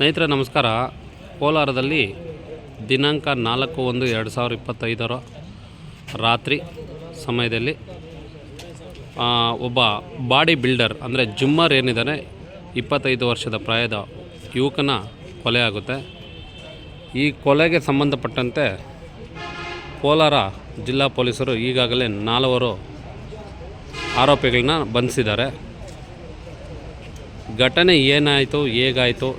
ಸ್ನೇಹಿತರೆ, ನಮಸ್ಕಾರ. ಕೋಲಾರದಲ್ಲಿ ದಿನಾಂಕ ನಾಲ್ಕು ಒಂದು ಎರಡು ಸಾವಿರ ಇಪ್ಪತ್ತೈದರ ರಾತ್ರಿ ಸಮಯದಲ್ಲಿ ಒಬ್ಬ ಬಾಡಿ ಬಿಲ್ಡರ್, ಅಂದರೆ ಜುಮ್ಮರ್ ಏನಿದ್ದಾನೆ, ಇಪ್ಪತ್ತೈದು ವರ್ಷದ ಪ್ರಾಯದ ಯುವಕನ ಕೊಲೆ ಆಗುತ್ತೆ. ಈ ಕೊಲೆಗೆ ಸಂಬಂಧಪಟ್ಟಂತೆ ಕೋಲಾರ ಜಿಲ್ಲಾ ಪೊಲೀಸರು ಈಗಾಗಲೇ ನಾಲ್ವರು ಆರೋಪಿಗಳನ್ನ ಬಂಧಿಸಿದ್ದಾರೆ. ಘಟನೆ ಏನಾಯಿತು, ಹೇಗಾಯಿತು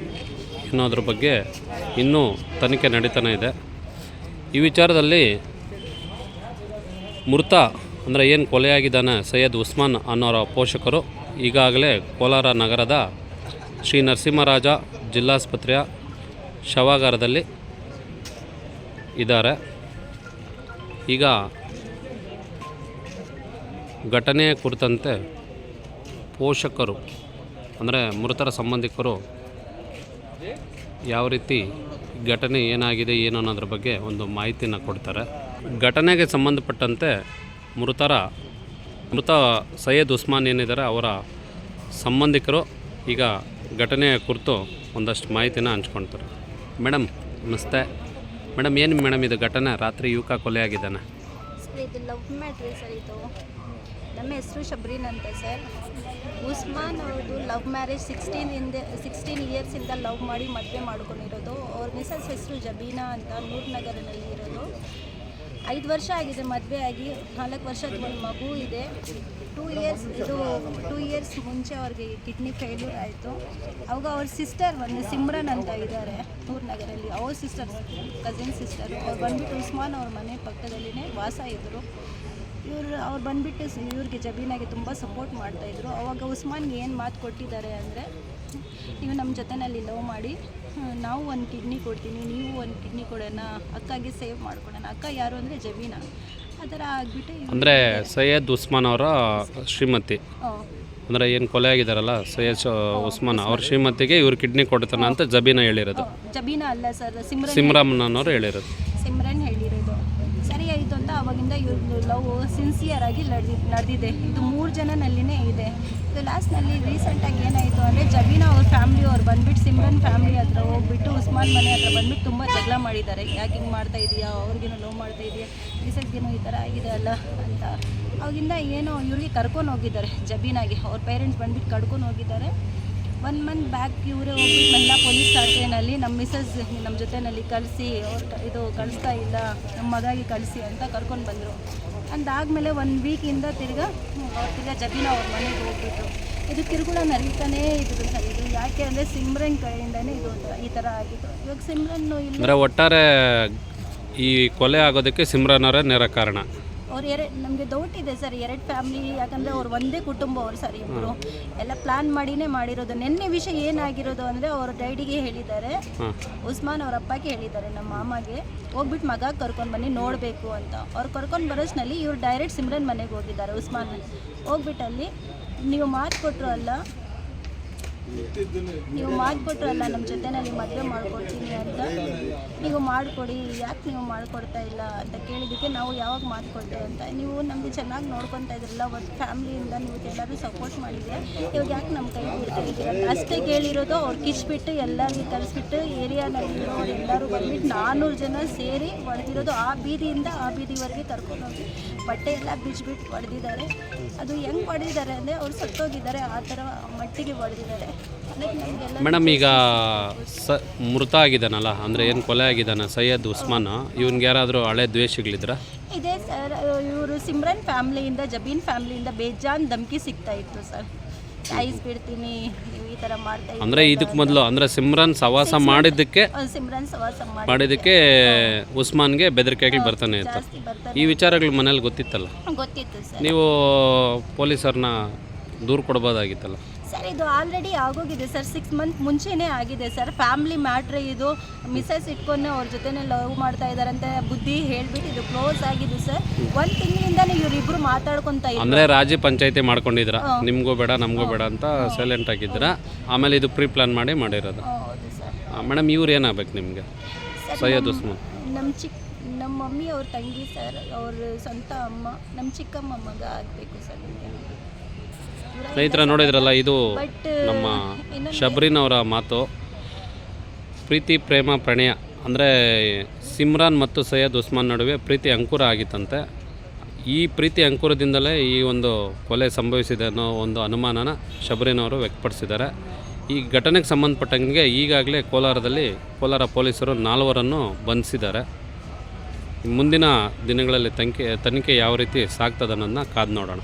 ಅನ್ನೋದ್ರ ಬಗ್ಗೆ ಇನ್ನೂ ತನಿಖೆ ನಡೀತಾನೆ ಇದೆ. ಈ ವಿಚಾರದಲ್ಲಿ ಮೃತ ಅಂದರೆ ಏನು ಕೊಲೆಯಾಗಿದ್ದಾನೆ ಸೈಯದ್ ಉಸ್ಮಾನ್ ಅನ್ನೋರ ಪೋಷಕರು ಈಗಾಗಲೇ ಕೋಲಾರ ನಗರದ ಶ್ರೀ ನರಸಿಂಹರಾಜ ಜಿಲ್ಲಾಸ್ಪತ್ರೆಯ ಶವಾಗಾರದಲ್ಲಿ ಇದ್ದಾರೆ. ಈಗ ಘಟನೆಯ ಕುರಿತಂತೆ ಪೋಷಕರು ಅಂದರೆ ಮೃತರ ಸಂಬಂಧಿಕರು ಯಾವ ರೀತಿ ಘಟನೆ ಏನಾಗಿದೆ, ಏನು ಅನ್ನೋದ್ರ ಬಗ್ಗೆ ಒಂದು ಮಾಹಿತಿನ ಕೊಡ್ತಾರೆ. ಘಟನೆಗೆ ಸಂಬಂಧಪಟ್ಟಂತೆ ಮೃತರ, ಮೃತ ಸೈಯದ್ ಉಸ್ಮಾನ್ ಏನಿದ್ದಾರೆ, ಅವರ ಸಂಬಂಧಿಕರು ಈಗ ಘಟನೆಯ ಕುರಿತು ಒಂದಷ್ಟು ಮಾಹಿತಿನ ಹಂಚ್ಕೊಳ್ತಾರೆ ಮೇಡಮ್, ನಮಸ್ತೆ. ಮೇಡಮ್, ಏನು ಮೇಡಮ್ ಇದು ಘಟನೆ? ರಾತ್ರಿ ಯುವಕ ಕೊಲೆಯಾಗಿದ್ದಾನೆ ಸರ್ ನಮ್ಮ ಹೆಸರು ಶಬ್ರೀನ್ ಅಂತ ಸರ್. ಉಸ್ಮಾನ್ ಅವ್ರದ್ದು ಲವ್ ಮ್ಯಾರೇಜ್ ಸಿಕ್ಸ್ಟೀನ್ ಇಂದ ಸಿಕ್ಸ್ಟೀನ್ ಇಯರ್ಸಿಂದ ಲವ್ ಮಾಡಿ ಮದುವೆ ಮಾಡ್ಕೊಂಡಿರೋದು. ಅವ್ರ ಮಿಸಸ್ ಹೆಸರು ಜಬೀನಾ ಅಂತ ನೂರ್ನಗರದಲ್ಲಿ ಇರೋದು. ಐದು ವರ್ಷ ಆಗಿದೆ ಮದುವೆ ಆಗಿ, ನಾಲ್ಕು ವರ್ಷದ ಒಂದು ಮಗು ಇದೆ. ಟೂ ಇಯರ್ಸ್ ಇದು ಟೂ ಇಯರ್ಸ್ ಮುಂಚೆ ಅವ್ರಿಗೆ ಕಿಡ್ನಿ ಫೇಲ್ಯೂರ್ ಆಯಿತು. ಅವಾಗ ಅವ್ರ ಸಿಸ್ಟರ್ ಒಂದು ಸಿಮ್ರನ್ ಅಂತ ಇದ್ದಾರೆ ನಗರಲ್ಲಿ. ಅವ್ರ ಸಿಸ್ಟರ್ ಕಸಿನ್ ಸಿಸ್ಟರ್ ಅವ್ರು ಬಂದ್ಬಿಟ್ಟು ಉಸ್ಮಾನ್ ಅವ್ರ ಮನೆ ಪಕ್ಕದಲ್ಲಿನೇ ವಾಸ ಇದ್ದರು ಇವರು ಅವ್ರು ಬಂದುಬಿಟ್ಟು ಇವ್ರಿಗೆ ಜಬೀನಾಗೆ ತುಂಬ ಸಪೋರ್ಟ್ ಮಾಡ್ತಾಯಿದ್ರು ಅವಾಗ ಉಸ್ಮಾನ್ಗೆ ಏನು ಮಾತು ಕೊಟ್ಟಿದ್ದಾರೆ ಅಂದರೆ ನೀವು ನಮ್ಮ ಜೊತೆನಲ್ಲಿ ಲವ್ ಮಾಡಿ ನಾವು ಒಂದು ಕಿಡ್ನಿ ಕೊಡ್ತೀನಿ ನೀವು ಒಂದು ಕಿಡ್ನಿ ಕೊಡೋಣ ಅಕ್ಕಾಗೆ ಸೇವ್ ಮಾಡ್ಕೊಡೋಣ ಅಕ್ಕ ಯಾರು ಅಂದರೆ ಜಬೀನ. ಆ ಥರ ಆಗಿಬಿಟ್ಟು ಅಂದರೆ ಸೈಯದ್ ಉಸ್ಮಾನ್ ಅವರ ಶ್ರೀಮತಿ. ಅಂದರೆ ಏನು ಕೊಲೆ ಆಗಿದಾರಲ್ಲ ಸೈಯದ್ ಉಸ್ಮಾನ್ ಅವ್ರ ಶ್ರೀಮತಿಗೆ ಇವ್ರು ಕಿಡ್ನಿ ಕೊಡ್ತಾನ ಅಂತ ಜಬೀನ ಹೇಳಿರೋದು. ಜಬೀನ ಅಲ್ಲ ಸರ್ ಸಿಮ್ರನ್ ಸಿಮ್ರಾಮನ್ ಅನ್ನೋರು ಹೇಳಿರೋದು. ಸಿಮ್ರನ್ ಅಂತ ಅವಾಗಿಂದ ಇವ್ರದ್ದು ಲವ್ ಸಿನ್ಸಿಯರ್ ಆಗಿ ನಡೆದಿ, ನಡೆದಿದೆ. ಇದು ಮೂರು ಜನನಲ್ಲಿನೇ ಇದೆ. ಇದು ಲಾಸ್ಟ್ನಲ್ಲಿ ರೀಸೆಂಟಾಗಿ ಏನಾಯಿತು ಅಂದರೆ ಜಬೀನಾ ಅವ್ರ ಫ್ಯಾಮ್ಲಿ ಅವ್ರು ಬಂದ್ಬಿಟ್ಟು ಸಿಮ್ರನ್ ಫ್ಯಾಮ್ಲಿ ಹತ್ರ ಹೋಗ್ಬಿಟ್ಟು ಉಸ್ಮಾನ್ ಮನೆ ಹತ್ರ ಬಂದ್ಬಿಟ್ಟು ತುಂಬ ಜಗಳ ಮಾಡಿದ್ದಾರೆ. ಯಾಕೆ ಹಿಂಗೆ ಮಾಡ್ತಾ ಇದೆಯಾ? ಅವ್ರಿಗೇನು ಲವ್ ಮಾಡ್ತಾ ಇದೆಯಾ? ರೀಸೆಂಟ್ಗೇನೋ ಈ ಥರ ಆಗಿದೆ ಅಲ್ಲ ಅಂತ. ಅವಾಗಿಂದ ಏನೋ ಇವ್ರಿಗೆ ಕರ್ಕೊಂಡು ಹೋಗಿದ್ದಾರೆ ಜಬೀನಾಗೆ. ಅವ್ರ ಪೇರೆಂಟ್ಸ್ ಬಂದ್ಬಿಟ್ಟು ಕರ್ಕೊಂಡು ಹೋಗಿದ್ದಾರೆ. ಒನ್ ಮಂತ್ ಬ್ಯಾಕ್ ಇವರೇ ಹೋಗಿ ಮಹಿಳಾ ಪೊಲೀಸ್ ಠಾಣೆಯಲ್ಲಿ ನಮ್ಮ ಮಿಸಸ್ ನಮ್ಮ ಜೊತೆಯಲ್ಲಿ ಕಳಿಸಿ ಇದು ಕಳಿಸ್ತಾ ಇಲ್ಲ, ನಮ್ಮ ಮಗಾಗಿ ಕಳಿಸಿ ಅಂತ ಕರ್ಕೊಂಡು ಬಂದರು. ಅಂದಾದಮೇಲೆ ಒಂದು ವೀಕಿಂದ ತಿರ್ಗಾ, ಅವ್ರು ತಿರ್ಗಾ ಜಬೀನಾ ಅವ್ರ ಮನೆಗೆ ಹೋಗ್ಬಿಟ್ಟು ಇದು ಕಿರುಕುಳ ನರಿತಾನೇ ಇದ್ರು ಸರ್ ಇದು ಯಾಕೆ ಅಂದರೆ ಸಿಮ್ರನ್ ಕೈಯಿಂದನೇ ಇದು ಈ ಥರ ಆಗಿತ್ತು. ಇವಾಗ ಸಿಮ್ರನ್ನು ಇಲ್ಲ. ಒಟ್ಟಾರೆ ಈ ಕೊಲೆ ಆಗೋದಕ್ಕೆ ಸಿಮ್ರನ್ ಅವರೇ ನೇರ ಕಾರಣ. ಅವ್ರು ಎರಡು ನಮಗೆ ಡೌಟ್ ಇದೆ ಸರ್ ಎರಡು ಫ್ಯಾಮ್ಲಿ ಯಾಕಂದರೆ ಅವ್ರು ಒಂದೇ ಕುಟುಂಬ ಅವರು ಸರ್ ಇಬ್ಬರು ಎಲ್ಲ ಪ್ಲ್ಯಾನ್ ಮಾಡಿನೇ ಮಾಡಿರೋದು. ನಿನ್ನೆ ವಿಷಯ ಏನಾಗಿರೋದು ಅಂದರೆ ಅವ್ರ ಡೈಡಿಗೆ ಹೇಳಿದ್ದಾರೆ. ಉಸ್ಮಾನ್ ಅವ್ರ ಅಪ್ಪಗೆ ಹೇಳಿದ್ದಾರೆ ನಮ್ಮ ಮಾಮಗೆ. ಹೋಗ್ಬಿಟ್ಟು ಮಗ ಕರ್ಕೊಂಡು ಬನ್ನಿ ನೋಡಬೇಕು ಅಂತ. ಅವ್ರು ಕರ್ಕೊಂಡು ಬರೋಷ್ನಲ್ಲಿ ಇವ್ರು ಡೈರೆಕ್ಟ್ ಸಿಮ್ರನ್ ಮನೆಗೆ ಹೋಗಿದ್ದಾರೆ ಉಸ್ಮಾನ್. ಹೋಗ್ಬಿಟ್ಟಲ್ಲಿ ನೀವು ಮಾತು ಕೊಟ್ಟರು ಅಲ್ಲ ನೀವು ಮಾಡಿಕೊಟ್ರಲ್ಲ ನಮ್ಮ ಜೊತೆ ಜೊತೆನಲ್ಲಿ ಮದುವೆ ಮಾಡ್ಕೊಡ್ತೀನಿ ಅಂತ. ನೀವು ಮಾಡಿಕೊಡಿ, ಯಾಕೆ ನೀವು ಮಾಡಿಕೊಡ್ತಾ ಇಲ್ಲ ಅಂತ ಕೇಳಿದ್ದಕ್ಕೆ ನಾವು ಯಾವಾಗ ಮಾಡಿಕೊಡ್ತೇವೆ ಅಂತ. ನೀವು ನಮಗೆ ಚೆನ್ನಾಗಿ ನೋಡ್ಕೊತಾ ಇದ್ರಲ್ಲ ಒಂದು ಫ್ಯಾಮ್ಲಿಯಿಂದ ನೀವು ಎಲ್ಲರೂ ಸಪೋರ್ಟ್ ಮಾಡಿದ್ರೆ, ಇವಾಗ ಯಾಕೆ ನಮ್ಮ ಕೈ ಬಿಡ್ತಾ ಇದ್ದೀರ ಅಷ್ಟೇ ಕೇಳಿರೋದು, ಅವ್ರು ಕಿಚ್ಬಿಟ್ಟು ಎಲ್ಲರಿಗೂ ಏರಿಯಾದಲ್ಲಿ ಇರೋರು ಎಲ್ಲರೂ ಬಂದ್ಬಿಟ್ಟು ನಾನ್ನೂರು ಜನ ಸೇರಿ ಹೊಡೆದಿರೋದು ಆ ಬೀದಿಯಿಂದ ಆ ಬೀದಿವರೆಗೆ ಕರ್ಕೊಂಡು ಹೋಗಿ. ಬಟ್ಟೆ ಎಲ್ಲ ಬಿಚ್ಬಿಟ್ಟು ಹೊಡೆದಿದ್ದಾರೆ ಅದು ಹೆಂಗೆ ಹೊಡೆದಿದ್ದಾರೆ ಅಂದರೆ ಅವ್ರು ಸತ್ತೋಗಿದ್ದಾರೆ, ಆ ಥರ ಮಟ್ಟಿಗೆ ಹೊಡೆದಿದ್ದಾರೆ ಮೇಡಮ್ ಈಗ ಸ ಮೃತ ಆಗಿದ್ದಾನಲ್ಲ ಅಂದರೆ ಏನು ಕೊಲೆ ಆಗಿದ್ದಾನೆ? ಸೈಯದ್ ಉಸ್ಮಾನ್ ಇವನ್ಗೆ ಯಾರಾದರೂ ಹಳೆ ದ್ವೇಷಗಳಿದ್ರ? ಇದೆ ಸರ್ ಇವರು ಸಿಮ್ರನ್ ಫ್ಯಾಮ್ಲಿಯಿಂದ ಜಬೀನ್ ಫ್ಯಾಮ್ಲಿಯಿಂದ ಬೇಜಾನ್ ಧಮಕಿ ಸಿಗ್ತಾ ಇತ್ತು ಸರ್. ಸಾಯಿಸ್ಬಿಡ್ತೀನಿ ನೀವು ಈ ಥರ ಮಾಡ್ತಾ ಇದ್ದೀರಾ ಅಂದರೆ ಇದಕ್ಕೆ ಮೊದಲು ಅಂದರೆ ಸಿಮ್ರನ್ ಸವಾಸ ಮಾಡಿದ್ದಕ್ಕೆ ಅಂತ. ಸಿಮ್ರನ್ ಸವಾಸ ಮಾಡಿ ಮಾಡಿದ್ದಕ್ಕೆ ಉಸ್ಮಾನ್ಗೆ ಬೆದರಿಕೆಗಳು ಬರ್ತಾನೆ ಇತ್ತು. ಜಾಸ್ತಿ ಬರ್ತಾರೆ ಈ ವಿಚಾರಗಳು ಮನೇಲಿ ಗೊತ್ತಿತ್ತಲ್ಲ? ಗೊತ್ತಿತ್ತು ಸರ್. ನೀವು ಪೊಲೀಸರನ್ನ ದೂರು ಕೊಡ್ಬೋದಾಗಿತ್ತಲ್ಲ? ಸರ್ ಇದು ಆಲ್ರೆಡಿ ಆಗೋಗಿದೆ ಸರ್. ಸಿಕ್ಸ್ ಮಂತ್ ಮುಂಚೆನೇ ಆಗಿದೆ ಸರ್. ಫ್ಯಾಮಿಲಿ ಮ್ಯಾಟ್ರ್ ಇದು. ಮಿಸಸ್ ಇಟ್ಕೊಂಡು ಅವ್ರ ಜೊತೆನೇ ಲವ್ ಮಾಡ್ತಾ ಇದ್ದಾರಂತೆ ಬುದ್ಧಿ ಹೇಳ್ಬಿಟ್ಟು ಇದು ಕ್ಲೋಸ್ ಆಗಿದೆ ಸರ್. ಒಂದ್ ತಿಂಗಳಿಂದಾನೇ ಇವರಿಬ್ರು ಮಾತಾಡ್ಕೊಂತ ಅಂದ್ರೆ ಅಂದರೆ ರಾಜಿ ಪಂಚಾಯತಿ ಮಾಡ್ಕೊಂಡಿದ್ರ ನಿಮ್ಗೂ ಬೇಡ ನಮಗೂ ಬೇಡ ಅಂತ ಸೈಲೆಂಟ್ ಆಗಿದ್ರ ಆಮೇಲೆ ಇದು ಪ್ರೀ ಪ್ಲಾನ್ ಮಾಡಿ ಮಾಡಿರೋದು. ಮೇಡಮ್ ಇವ್ರು ಏನಾಗಬೇಕು ನಿಮಗೆ? ಸೈಯದ್ ಉಸ್ಮಾನ್. ನಮ್ಮ ಚಿಕ್ಕ ನಮ್ಮ ಮಮ್ಮಿ ಅವ್ರ ತಂಗಿ ಸರ್ ಅವ್ರ ಸ್ವಂತ ಅಮ್ಮ. ನಮ್ಮ ಚಿಕ್ಕಮ್ಮ ಮಗ ಆಗಬೇಕು ಸರ್ ನಮಗೆ. ಸ್ನೇಹಿತರ ನೋಡಿದ್ರಲ್ಲ ಇದು ನಮ್ಮ ಶಬರಿನ್ ಶಬ್ರಿನ್ ಅವರ ಮಾತು. ಪ್ರೀತಿ ಪ್ರೇಮ ಪ್ರಣಯ ಅಂದರೆ ಸಿಮ್ರಾನ್ ಮತ್ತು ಸೈಯದ್ ಉಸ್ಮಾನ್ ನಡುವೆ ಪ್ರೀತಿ ಅಂಕುರ ಆಗಿತ್ತಂತೆ. ಈ ಪ್ರೀತಿ ಅಂಕುರದಿಂದಲೇ ಈ ಒಂದು ಕೊಲೆ ಸಂಭವಿಸಿದೆ ಅನ್ನೋ ಒಂದು ಅನುಮಾನನ ಶಬರಿನವರು ವ್ಯಕ್ತಪಡಿಸಿದ್ದಾರೆ. ಈ ಘಟನೆಗೆ ಸಂಬಂಧಪಟ್ಟಂಗೆ ಈಗಾಗಲೇ ಕೋಲಾರದಲ್ಲಿ ಕೋಲಾರ ಪೊಲೀಸರು ನಾಲ್ವರನ್ನು ಬಂಧಿಸಿದ್ದಾರೆ. ಮುಂದಿನ ದಿನಗಳಲ್ಲಿ ತನಿಖೆ ತನಿಖೆ ಯಾವ ರೀತಿ ಸಾಗ್ತದೆ ಅನ್ನೋದನ್ನ ಕಾದು ನೋಡೋಣ.